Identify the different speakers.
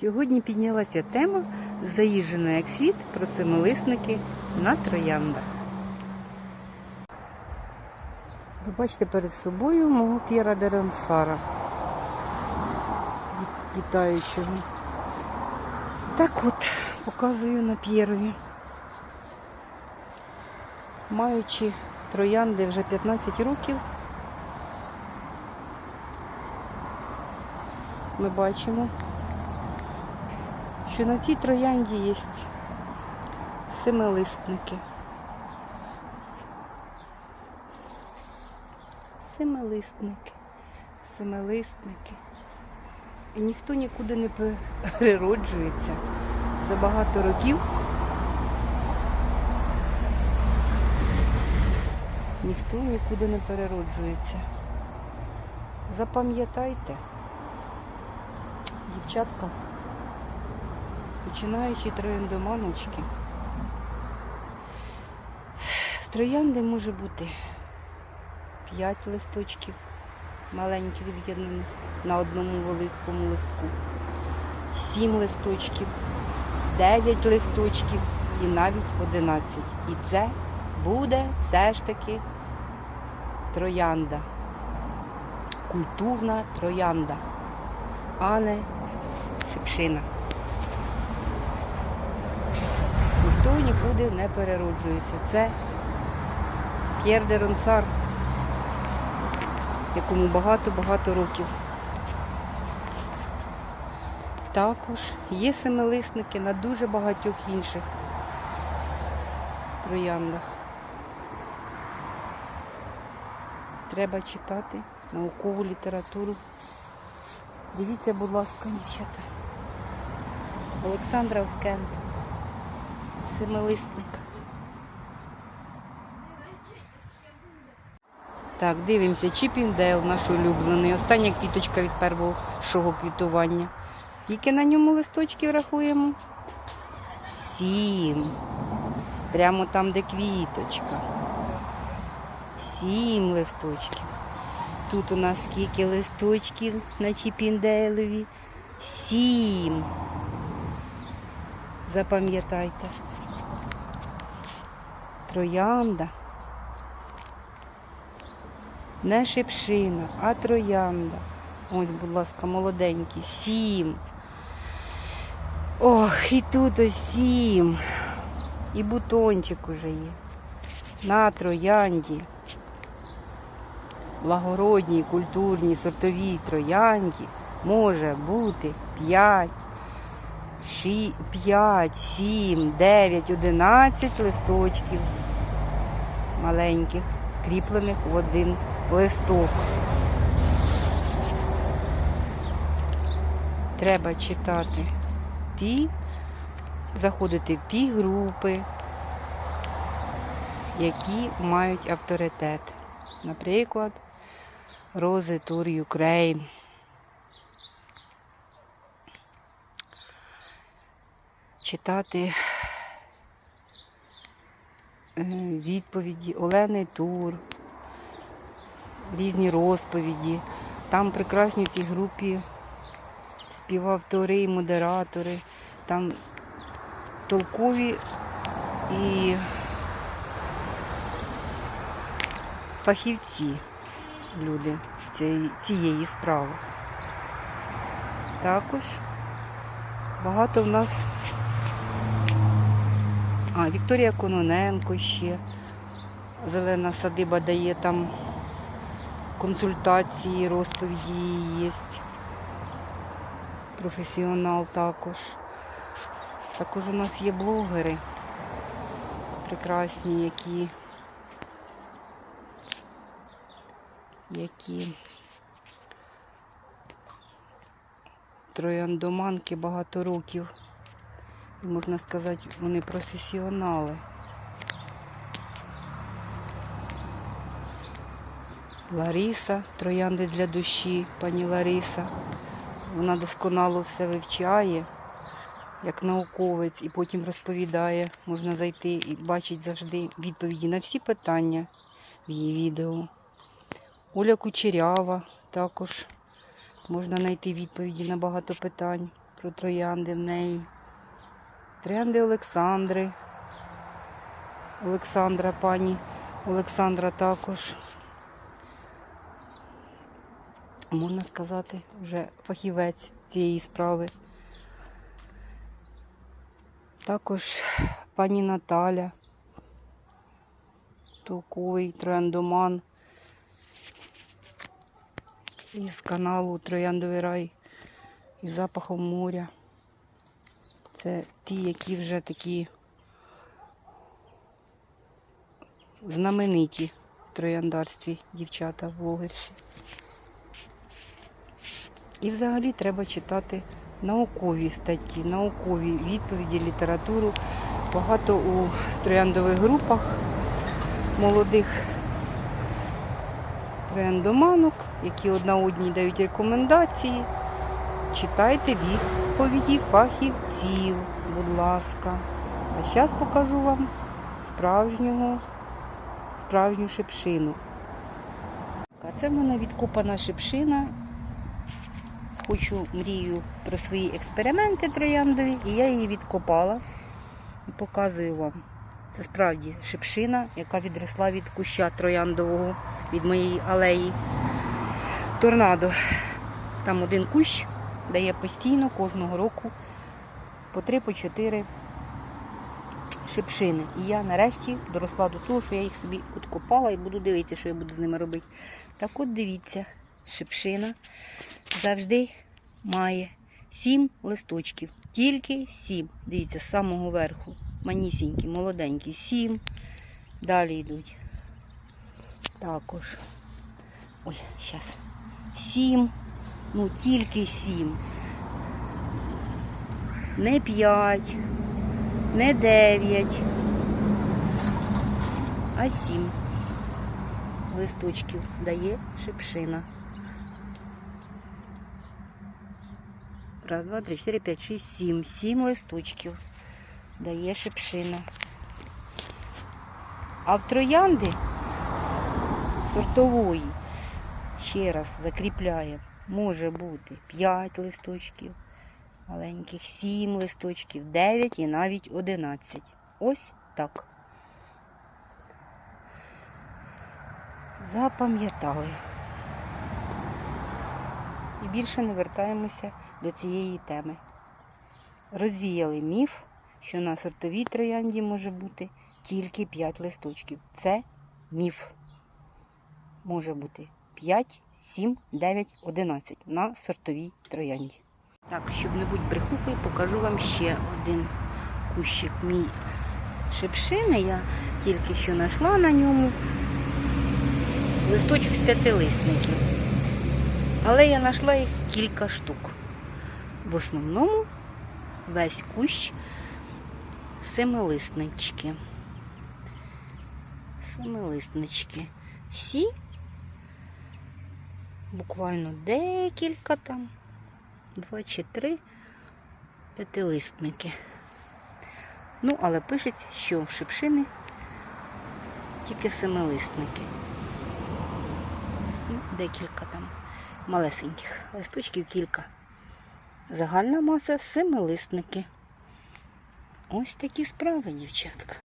Speaker 1: Сьогодні піднялася тема заїжджена як світ про семилисники на трояндах. Ви бачите перед собою мого П'єра де Ромсара, від- вітаючого. Так от, показую на П'єрові. Маючи троянди вже 15 років, ми бачимо, що на цій троянді є семилистники. Семилистники, семилистники. І ніхто нікуди не перероджується за багато років. Ніхто нікуди не перероджується. Запам'ятайте, дівчатка, починаючи трояндоманочки, в троянди може бути 5 листочків маленьких з'єднаних на одному великому листку, 7 листочків, 9 листочків і навіть 11. І це буде все ж таки троянда. Культурна троянда, а не шипшина. Ніхто нікуди не перероджується. Це П'єр де Ронсар, якому багато-багато років. Також є семилисники на дуже багатьох інших трояндах. Треба читати наукову літературу. Дивіться, будь ласка, дівчата. Олександра Овкент. Семилисник. Так, дивимося, Чіпіндейл наш улюблений. Остання квіточка від першого квітування. Скільки на ньому листочків рахуємо? Сім. Прямо там, де квіточка. Сім листочків. Тут у нас скільки листочків на Чіпіндейлові? Сім. Запам'ятайте. Троянда. Не шипшина, а троянда. Ось, будь ласка, молоденький. Сім. Ох, і тут ось сім. І бутончик уже є. На троянді. Благородній, культурній, сортовій троянді може бути 5, 6, 5, 7, 9, 11 листочків маленьких, скріплених в один листок. Треба читати ті, заходити в ті групи, які мають авторитет. Наприклад, Рози Тур Юкрейн. Читати е, відповіді Олени Тур, різні розповіді. Там прекрасні в групі співавтори модератори, там толкові і фахівці люди цієї справи. Також багато в нас. А, Вікторія Кононенко ще. Зелена садиба дає там консультації, розповіді є. Професіонал також. Також у нас є блогери прекрасні, які які трояндоманки багато років. Можна сказати, вони професіонали. Лариса, троянди для душі, пані Лариса. Вона досконало все вивчає, як науковець, і потім розповідає. Можна зайти і бачить завжди відповіді на всі питання в її відео. Оля Кучерява також можна знайти відповіді на багато питань. про троянди в неї. Троянди Олександри. Олександра, пані Олександра також. Можна сказати, вже фахівець цієї справи. Також пані Наталя, толковий трояндоман із каналу Трояндовий рай із запахом моря. Це ті, які вже такі знамениті в трояндарстві дівчата, блогерші. І взагалі треба читати наукові статті, наукові відповіді, літературу. Багато у трояндових групах молодих трояндоманок, які одна одній дають рекомендації. Читайте відповіді фахівців, будь ласка. А зараз покажу вам справжнього, справжню шипшину. А це в мене відкопана шипшина. Хочу мрію про свої експерименти трояндові, і я її відкопала і показую вам. Це справді шипшина, яка відросла від куща трояндового, від моєї алеї. Торнадо. Там один кущ дає постійно кожного року по 3-4 шипшини. І я нарешті доросла до того, що я їх собі откопала і буду дивитися, що я буду з ними робити. Так от дивіться, шипшина завжди має 7 листочків. Тільки 7. Дивіться, з самого верху. Манісінькі, молоденькі, 7. Далі йдуть. Також. Ой, зараз. 7. Ну, тільки 7. Не 5, не 9, а 7 листочків дає шипшина. Раз, два, три, чотири, п'ять, шість, сім. Сім листочків дає шипшина. А в троянди сортової, ще раз закріпляємо, може бути 5 листочків, маленьких 7 листочків, 9 і навіть 11. Ось так. Запам'ятали. І більше не вертаємося до цієї теми. Розвіяли міф, що на сортовій троянді може бути тільки 5 листочків. Це міф. Може бути 5, 7, 9, 11 на сортовій троянді. Так, щоб не бути брехухою, покажу вам ще один кущик мій шипшини. Я тільки що знайшла на ньому листочок з п'ятилисників. Але я знайшла їх кілька штук. В основному весь кущ семилиснички. Семилиснички. Всі, буквально декілька там, два чи три п'ятилистники. Ну, але пишеться, що в шипшини тільки семилисники. Ну, декілька там малесеньких листочків кілька. Загальна маса семилисники. Ось такі справи, дівчатка.